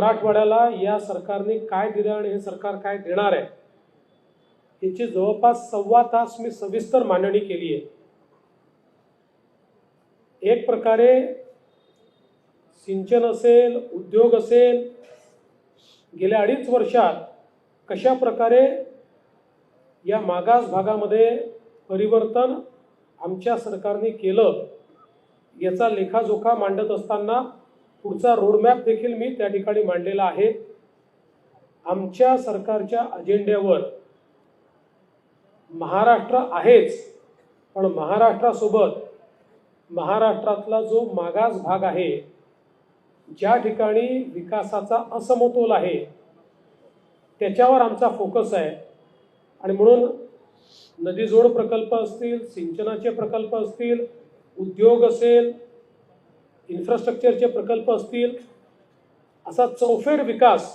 मराठवाड्याला या सरकारने काय दिलं आणि हे सरकार काय देणार आहे? याची जवळपास सव्वा तास मी सविस्तर मांडणी केली आहे. एक प्रकारे सिंचन असेल उद्योग असेल गेल्या अडीच वर्षात कशा प्रकारे या मागास भागामध्ये परिवर्तन आमच्या सरकारने केलं याचा लेखाजोखा मांडत असताना पुढचा रोडमॅप देखील मी त्या ठिकाणी मांडलेला आहे. आमच्या सरकारच्या अजेंड्यावर महाराष्ट्र आहेच पण महाराष्ट्रासोबत महाराष्ट्रातला जो मागास भाग आहे ज्या ठिकाणी विकासाचा असमतोल आहे त्याच्यावर आमचा फोकस आहे. आणि म्हणून नदीजोड प्रकल्प असतील सिंचनाचे प्रकल्प असतील उद्योग असेल इन्फ्रास्ट्रक्चरचे प्रकल्प असतील असा चौफेर विकास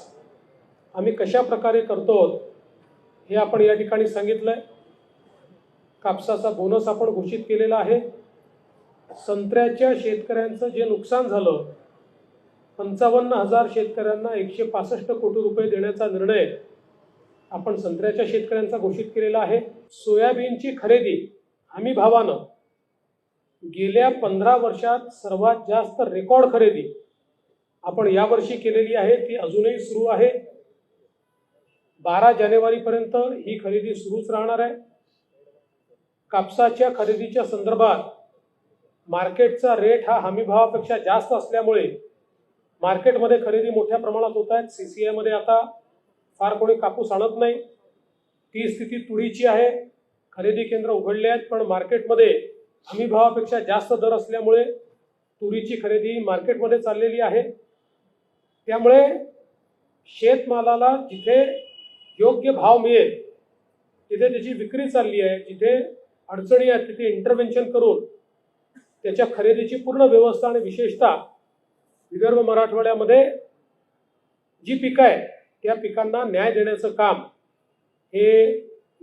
आम्ही कशा प्रकारे करतो हे आपण या ठिकाणी सांगितलं आहे कापसाचा बोनस आपण घोषित केलेला आहे. संत्र्याच्या शेतकऱ्यांचं जे नुकसान झालं पंचावन्न हजार शेतकऱ्यांना एकशे पासष्ट कोटी रुपये देण्याचा निर्णय आपण संत्र्याच्या शेतकऱ्यांचा घोषित केलेला आहे. सोयाबीनची खरेदी हमी भावानं गेल्या पंधरा वर्षात सर्वात जास्त रेकॉर्ड खरेदी आपण यावर्षी केलेली आहे ती अजूनही सुरू आहे. बारा जानेवारीपर्यंत ही खरेदी सुरूच राहणार आहे. कापसाच्या खरेदीच्या संदर्भात मार्केटचा रेट हा हमीभावापेक्षा जास्त असल्यामुळे मार्केटमध्ये खरेदी मोठ्या प्रमाणात होत आहेत. सी सी आयमध्ये आता फार कोणी कापूस आणत नाही. ती स्थिती तुळीची आहे. खरेदी केंद्र उघडले आहेत पण मार्केटमध्ये हमी भावापेक्षा जास्त दर असल्यामुळे तुरीची खरेदी मार्केटमध्ये चाललेली आहे. त्यामुळे शेतमालाला जिथे योग्य भाव मिळेल तिथे त्याची विक्री चालली आहे जिथे अडचणी आहेत तिथे इंटरव्हेन्शन करून त्याच्या खरेदीची पूर्ण व्यवस्था आणि विशेषतः विदर्भ मराठवाड्यामध्ये जी पिकं आहेत त्या पिकांना न्याय देण्याचं काम हे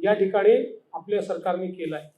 या ठिकाणी आपल्या सरकारने केलं आहे.